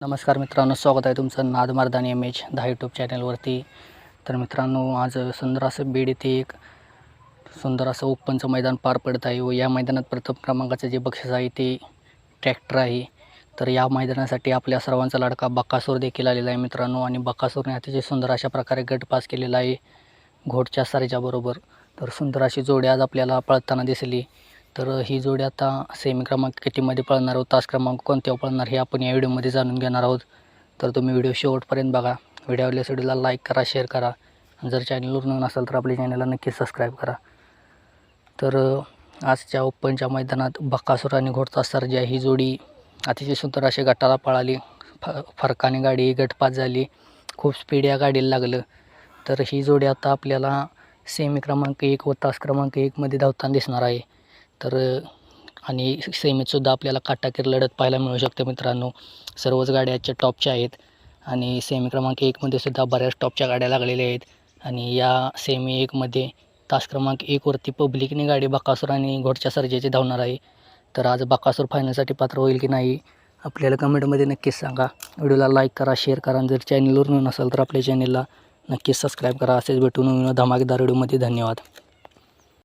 नमस्कार मित्रांनो स्वागत आहे तुमचं नाद मर्दानी एम एच दहा यूट्यूब चॅनलवरती. तर मित्रांनो आज सुंदर असं बीड येथे एक सुंदर असं ओपनचं मैदान पार पडत आहे व या मैदानात प्रथम क्रमांकाचं जे बक्षीस आहे ते ट्रॅक्टर आहे. तर या मैदानासाठी आपल्या सर्वांचा लाडका बकासूर देखील आलेला आहे मित्रांनो आणि बकासूरने अतिशय सुंदर अशा प्रकारे गट पास केलेला आहे घोटच्या सारीच्याबरोबर तर सुंदर अशी जोडी आज आपल्याला पळताना दिसली. तर ही जोडी आता सेमी क्रमांक कितीमध्ये पळणार आहोत? तास क्रमांक कोणत्यावर पळणार हे आपण या व्हिडिओमध्ये जाणून घेणार आहोत. तर तुम्ही व्हिडिओ शेवटपर्यंत बघा. व्हिडिओ आवडल्यास व्हिडिओला लाईक करा शेअर करा. जर चॅनलवर नवीन असाल तर आपल्या चॅनलला नक्की सबस्क्राईब करा. तर आजच्या ओपनच्या मैदानात बक्कासूर आणि घोडचा सर्जा ही जोडी अतिशय सुंदर अशी गटाला पळाली. फ फरकाने गाडी गटपात झाली. खूप स्पीड या गाडीला लागलं. तर ही जोडी आता आपल्याला सेमी क्रमांक एक व तास क्रमांक एकमध्ये धावताना दिसणार आहे. तर आणि सेमीतसुद्धा आपल्याला काटाकीर लढत पाहायला मिळू शकते मित्रांनो. सर्वच गाड्या आजच्या टॉपच्या आहेत. आणि सेमी क्रमांक एकमध्ये सुद्धा बऱ्याच टॉपच्या गाड्या लागलेल्या आहेत. आणि या सेमी एकमध्ये तास क्रमांक एकवरती पब्लिकने गाडी बकासूर आणि घोडच्या सर्जेची धावणार आहे. तर आज बकासूर फायनलसाठी पात्र होईल की नाही आपल्याला कमेंटमध्ये नक्कीच सांगा. व्हिडिओला लाईक करा शेअर करा. आणि जर चॅनलवर नसेल तर आपल्या चॅनलला नक्कीच सबस्क्राईब करा. असेच भेटून धमाकेदार व्हिडिओमध्ये धन्यवाद.